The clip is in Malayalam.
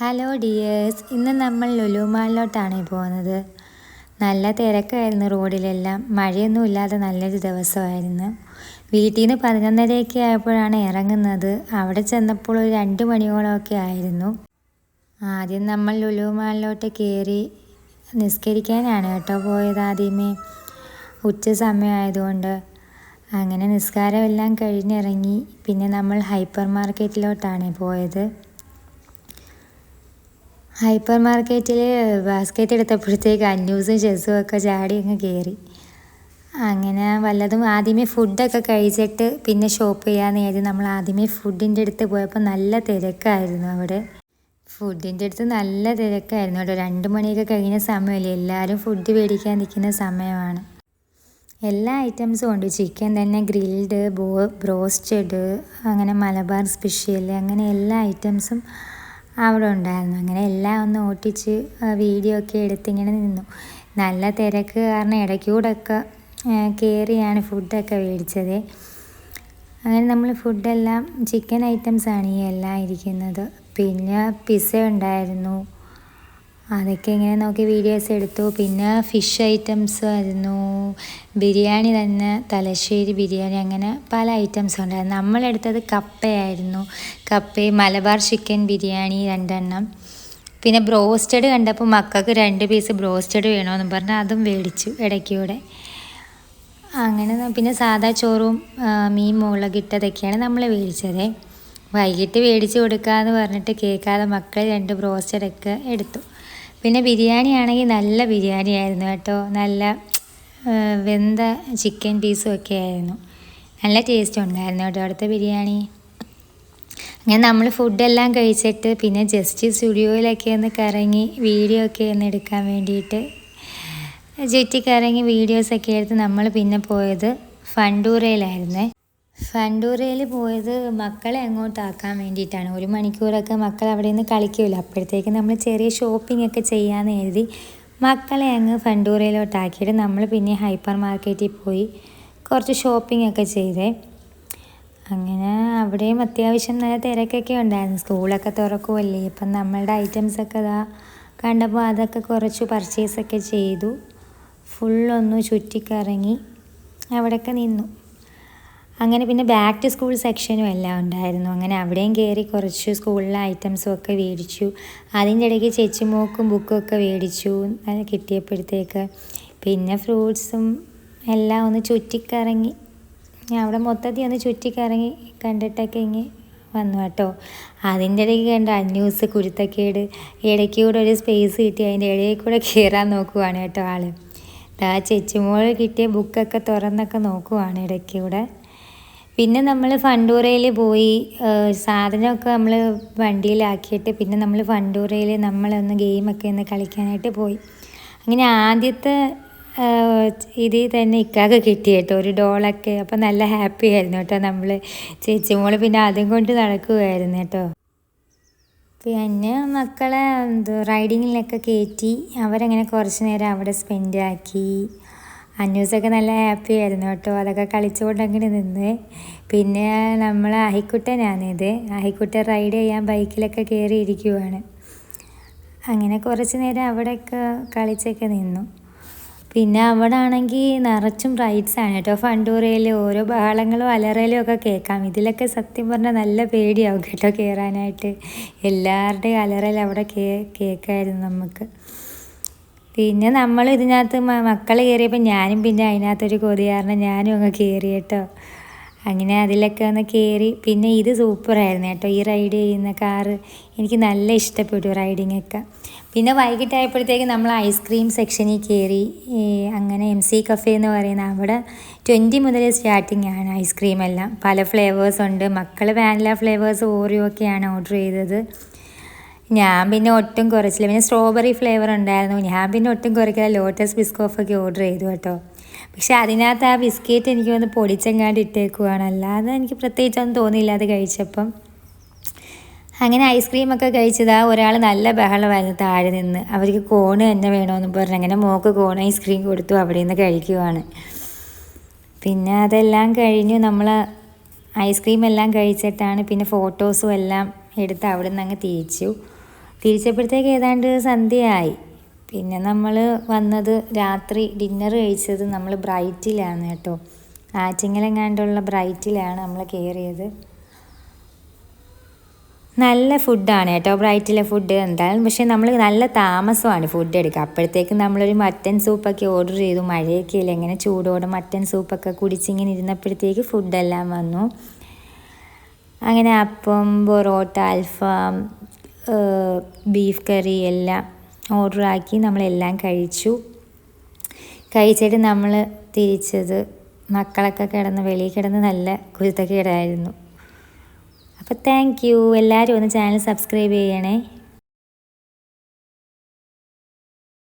ഹലോ ഡിയേഴ്സ് ഇന്ന് നമ്മൾ ലുലു മാളിലോട്ടാണ് പോകുന്നത്. നല്ല തിരക്കായിരുന്നു റോഡിലെല്ലാം. മഴയൊന്നും ഇല്ലാതെ നല്ലൊരു ദിവസമായിരുന്നു. വീട്ടിൽ നിന്ന് പതിനൊന്നരയൊക്കെ ആയപ്പോഴാണ് ഇറങ്ങുന്നത്. അവിടെ ചെന്നപ്പോൾ ഒരു രണ്ട് മണിയോളമൊക്കെ ആയിരുന്നു. ആദ്യം നമ്മൾ ലുലു മാളിലോട്ട് കയറി നിസ്കരിക്കാനാണ് കേട്ടോ പോയത് ആദ്യമേ. ഉച്ച സമയമായതുകൊണ്ട് അങ്ങനെ നിസ്കാരമെല്ലാം കഴിഞ്ഞിറങ്ങി. പിന്നെ നമ്മൾ ഹൈപ്പർ മാർക്കറ്റിലോട്ടാണ് പോയത്. ഹൈപ്പർ മാർക്കറ്റിൽ ബാസ്ക്കറ്റ് എടുത്തപ്പോഴത്തേക്ക് അന്യൂസും ചെസ്സും ഒക്കെ ചാടി അങ്ങ് കയറി അങ്ങനെ വല്ലതും ആദ്യമേ ഫുഡൊക്കെ കഴിച്ചിട്ട് പിന്നെ ഷോപ്പ് ചെയ്യാമെന്ന് കരുതി നമ്മൾ ആദ്യമേ ഫുഡിന്റെ അടുത്ത് പോയപ്പോൾ നല്ല തിരക്കായിരുന്നു അവിടെ. ഫുഡിന്റെ അടുത്ത് നല്ല തിരക്കായിരുന്നു കേട്ടോ. രണ്ട് മണിയൊക്കെ കഴിഞ്ഞ സമയമല്ലേ? എല്ലാവരും ഫുഡ് മേടിക്കാൻ നിൽക്കുന്ന സമയമാണ്. എല്ലാ ഐറ്റംസും ഉണ്ട്. ചിക്കൻ തന്നെ ഗ്രിൽഡ് ബോ ബ്രോസ്റ്റഡ് അങ്ങനെ മലബാർ സ്പെഷ്യൽ അങ്ങനെ എല്ലാ ഐറ്റംസും അവിടെ ഉണ്ടായിരുന്നു. അങ്ങനെ എല്ലാം ഒന്ന് ഓട്ടിച്ച് വീഡിയോ ഒക്കെ എടുത്തിങ്ങനെ നിന്നു. നല്ല തിരക്ക് കാരണം ഇടയ്ക്കൂടൊക്കെ കയറിയാണ് ഫുഡൊക്കെ മേടിച്ചത്. അങ്ങനെ നമ്മൾ ഫുഡെല്ലാം ചിക്കൻ ഐറ്റംസാണ് ഈ എല്ലാം ഇരിക്കുന്നത്. പിന്നെ പിസ്സ ഉണ്ടായിരുന്നു. അതൊക്കെ ഇങ്ങനെ നോക്കി വീഡിയോസ് എടുത്തു. പിന്നെ ഫിഷ് ഐറ്റംസ് ആയിരുന്നു. ബിരിയാണി തന്നെ തലശ്ശേരി ബിരിയാണി അങ്ങനെ പല ഐറ്റംസ് ഉണ്ടായിരുന്നു. നമ്മളെടുത്തത് കപ്പയായിരുന്നു. കപ്പ മലബാർ ചിക്കൻ ബിരിയാണി രണ്ടെണ്ണം. പിന്നെ ബ്രോസ്റ്റഡ് കണ്ടപ്പോൾ മക്കൾക്ക് രണ്ട് പീസ് ബ്രോസ്റ്റഡ് വേണമെന്ന് പറഞ്ഞ് അതും മേടിച്ചു ഇടയ്ക്കൂടെ. അങ്ങനെ പിന്നെ സാദാ ചോറും മീൻ മുളകിട്ടതൊക്കെയാണ് നമ്മൾ മേടിച്ചത് വൈകിട്ട് മേടിച്ച് കൊടുക്കാമെന്ന് പറഞ്ഞിട്ട് കേൾക്കാതെ മക്കൾ രണ്ട് ബ്രോസ്റ്റഡൊക്കെ എടുത്തു. പിന്നെ ബിരിയാണി ആണെങ്കിൽ നല്ല ബിരിയാണി ആയിരുന്നു കേട്ടോ. നല്ല വെന്ത ചിക്കൻ പീസും ഒക്കെ ആയിരുന്നു. നല്ല ടേസ്റ്റ് ഉണ്ടായിരുന്നു കേട്ടോ അവിടുത്തെ ബിരിയാണി. അങ്ങനെ നമ്മൾ ഫുഡെല്ലാം കഴിച്ചിട്ട് പിന്നെ ജസ്റ്റ് സ്റ്റുഡിയോയിലൊക്കെ ഒന്ന് കറങ്ങി വീഡിയോ ഒക്കെ ഒന്ന് എടുക്കാൻ വേണ്ടിയിട്ട് ചുറ്റി കറങ്ങി വീഡിയോസൊക്കെ എടുത്ത് നമ്മൾ പിന്നെ പോയത് ഫണ്ടൂറയിലായിരുന്നേ ഫണ്ടൂറയിൽ പോയത് മക്കളെ അങ്ങോട്ടാക്കാൻ വേണ്ടിയിട്ടാണ്. ഒരു മണിക്കൂറൊക്കെ മക്കൾ അവിടെ നിന്ന് കളിക്കുമല്ലോ അപ്പോഴത്തേക്ക് നമ്മൾ ചെറിയ ഷോപ്പിംഗ് ഒക്കെ ചെയ്യാമെന്ന് എഴുതി മക്കളെ അങ്ങ് ഫണ്ടൂരയിലോട്ടാക്കിയിട്ട് നമ്മൾ പിന്നെ ഹൈപ്പർ മാർക്കറ്റിൽ പോയി കുറച്ച് ഷോപ്പിംഗ് ഒക്കെ ചെയ്തേ. അങ്ങനെ അവിടെയും അത്യാവശ്യം നല്ല തിരക്കൊക്കെ ഉണ്ടായിരുന്നു. സ്കൂളൊക്കെ തുറക്കുമല്ലേ ഇപ്പം നമ്മളുടെ ഐറ്റംസൊക്കെ അതാ കണ്ടപ്പോൾ അതൊക്കെ കുറച്ച് പർച്ചേസൊക്കെ ചെയ്തു. ഫുള്ളൊന്ന് ചുറ്റിക്കറങ്ങി അവിടെയൊക്കെ നിന്നു. അങ്ങനെ പിന്നെ ബാക്ക് ടു സ്കൂൾ സെക്ഷനും എല്ലാം ഉണ്ടായിരുന്നു. അങ്ങനെ അവിടെയും കയറി കുറച്ച് സ്കൂളിലെ ഐറ്റംസും ഒക്കെ മേടിച്ചു. അതിന്റെ ഇടയ്ക്ക് ചേച്ചിമോക്കും ബുക്കും ഒക്കെ മേടിച്ചു. അത് കിട്ടിയപ്പോഴത്തേക്ക് പിന്നെ ഫ്രൂട്ട്സും എല്ലാം ഒന്ന് ചുറ്റിക്കറങ്ങി. ഞാൻ അവിടെ മൊത്തത്തിൽ ഒന്ന് ചുറ്റിക്കറങ്ങി കണ്ടിട്ടൊക്കെ ഇങ്ങനെ വന്നു കേട്ടോ. അതിന്റെ ഇടയ്ക്ക് കണ്ട അന്യൂസ് കുരുത്തക്കേട്. ഇടയ്ക്ക് കൂടെ ഒരു സ്പേസ് കിട്ടി. അതിന്റെ ഇടയിൽ കൂടെ കയറാൻ നോക്കുവാണ് കേട്ടോ ആൾ ആ ചേച്ചിമോൾ കിട്ടിയ ബുക്കൊക്കെ തുറന്നൊക്കെ നോക്കുവാണ് ഇടയ്ക്ക് കൂടെ. പിന്നെ നമ്മൾ ഫണ്ടൂറയിൽ പോയി സാധനമൊക്കെ നമ്മൾ വണ്ടിയിലാക്കിയിട്ട് പിന്നെ നമ്മൾ ഫണ്ടൂറയിൽ നമ്മളൊന്ന് ഗെയിമൊക്കെ ഒന്ന് കളിക്കാനായിട്ട് പോയി. അങ്ങനെ ആദ്യത്തെ ഇതിൽ തന്നെ ഇക്കാക്ക് കിട്ടി കേട്ടോ ഒരു ഡോളൊക്കെ. അപ്പം നല്ല ഹാപ്പി ആയിരുന്നു കേട്ടോ നമ്മൾ ചേച്ചി ചേച്ചിമോൾ പിന്നെ അതും കൊണ്ട് നടക്കുമായിരുന്നു കേട്ടോ. പിന്നെ മക്കളെ റൈഡിങ്ങിലൊക്കെ കയറ്റി അവരങ്ങനെ കുറച്ച് നേരം അവിടെ സ്പെൻഡ് ആക്കി. അന്യൂസൊക്കെ നല്ല ഹാപ്പി ആയിരുന്നു കേട്ടോ. അതൊക്കെ കളിച്ചുകൊണ്ട് അങ്ങനെ നിന്ന്. പിന്നെ നമ്മൾ അഹിക്കുട്ടനാണിത്. അഹിക്കുട്ടൻ റൈഡ് ചെയ്യാൻ ബൈക്കിലൊക്കെ കയറി ഇരിക്കുവാണ് അങ്ങനെ കുറച്ച് നേരം അവിടെയൊക്കെ കളിച്ചൊക്കെ നിന്നു. പിന്നെ അവിടെ ആണെങ്കിൽ നിറച്ചും റൈഡ്സാണ് കേട്ടോ. ഫണ്ടൂറയിൽ ഓരോ ബഹളങ്ങളും അലറലും ഒക്കെ കേൾക്കാം. ഇതിലൊക്കെ സത്യം പറഞ്ഞാൽ നല്ല പേടിയാവും കേട്ടോ കയറാനായിട്ട് എല്ലാവരുടെയും അലറൽ അവിടെ കേ കേൾക്കായിരുന്നു നമുക്ക്. പിന്നെ നമ്മൾ ഇതിനകത്ത് മക്കൾ കയറിയപ്പോൾ ഞാനും പിന്നെ അതിനകത്തൊരു കൊതി കാരണം ഞാനും അങ്ങ് കയറി കേട്ടോ. അങ്ങനെ അതിലൊക്കെ ഒന്ന് കയറി പിന്നെ ഇത് സൂപ്പറായിരുന്നു കേട്ടോ ഈ റൈഡ് ചെയ്യുന്ന കാറ്. എനിക്ക് നല്ല ഇഷ്ടപ്പെട്ടു റൈഡിങ്ങൊക്കെ പിന്നെ വൈകിട്ടായപ്പോഴത്തേക്ക് നമ്മൾ ഐസ്ക്രീം സെക്ഷനിൽ കയറി അങ്ങനെ എം സി കഫേ എന്ന് പറയുന്ന അവിടെ ട്വന്റി മുതൽ സ്റ്റാർട്ടിംഗ് ആണ് ഐസ്ക്രീം എല്ലാം. പല ഫ്ലേവേഴ്സ് ഉണ്ട്. മക്കൾ വാനില ഫ്ലേവേഴ്സ് ഓറിയോ ഒക്കെയാണ് ഓർഡർ ചെയ്തത്. ഞാൻ പിന്നെ ഒട്ടും കുറച്ചില്ല. പിന്നെ സ്ട്രോബെറി ഫ്ലേവർ ഉണ്ടായിരുന്നു. ഞാൻ പിന്നെ ഒട്ടും കുറയ്ക്കാതെ ലോട്ടസ് ബിസ്കോഫൊക്കെ ഓർഡർ ചെയ്തു കേട്ടോ. പക്ഷെ അതിനകത്ത് ആ ബിസ്ക്കറ്റ് എനിക്ക് വന്ന് പൊടിച്ചെങ്ങാണ്ട് ഇട്ടേക്കുവാണ്. അല്ലാതെ എനിക്ക് പ്രത്യേകിച്ചൊന്നും തോന്നിയില്ല അത് കഴിച്ചപ്പം. അങ്ങനെ ഐസ്ക്രീമൊക്കെ കഴിച്ചതാ ഒരാൾ നല്ല ബഹളമായിരുന്നു താഴെ നിന്ന്. അവർക്ക് കോണ് തന്നെ വേണമെന്ന് പറഞ്ഞു. അങ്ങനെ മോക്ക് കോൺ ഐസ്ക്രീം കൊടുത്തു അവിടെ നിന്ന് കഴിക്കുവാണ്. പിന്നെ അതെല്ലാം കഴിഞ്ഞു. നമ്മൾ ഐസ്ക്രീം എല്ലാം കഴിച്ചിട്ടാണ് പിന്നെ ഫോട്ടോസും എല്ലാം എടുത്ത് അവിടെ നിന്ന് അങ്ങ് തിരിച്ചു. തിരിച്ചപ്പോഴത്തേക്ക് ഏതാണ്ട് സന്ധ്യയായി. പിന്നെ നമ്മൾ വന്നത് രാത്രി ഡിന്നർ കഴിച്ചത് നമ്മൾ ബ്രൈറ്റിലാണ് കേട്ടോ. ആറ്റിങ്ങലെങ്ങാണ്ടുള്ള ബ്രൈറ്റിലാണ് നമ്മൾ കയറിയത് നല്ല ഫുഡാണ് കേട്ടോ ബ്രൈറ്റിലെ ഫുഡ് എന്തായാലും പക്ഷേ നമ്മൾ നല്ല താമസമാണ് ഫുഡ് എടുക്കുക അപ്പോഴത്തേക്ക് നമ്മളൊരു മട്ടൻ സൂപ്പൊക്കെ ഓർഡർ ചെയ്തു. മഴയൊക്കെ ഇല്ല ഇങ്ങനെ ചൂടോടെ മട്ടൻ സൂപ്പൊക്കെ കുടിച്ചിങ്ങനെ ഇരുന്നപ്പോഴത്തേക്ക് ഫുഡെല്ലാം വന്നു. അങ്ങനെ അപ്പം പൊറോട്ട അൽഫാം ബീഫ് കറി എല്ലാം ഓർഡറാക്കി നമ്മളെല്ലാം കഴിച്ചു. കഴിച്ചിട്ട് നമ്മൾ തിരിച്ചത് മക്കളൊക്കെ കിടന്ന് വെളിയിൽ കിടന്ന് നല്ല കുരുത്തക്കേടായിരുന്നു. അപ്പോൾ താങ്ക് യു എല്ലാവരും ഒന്ന് ചാനൽ സബ്സ്ക്രൈബ് ചെയ്യണേ.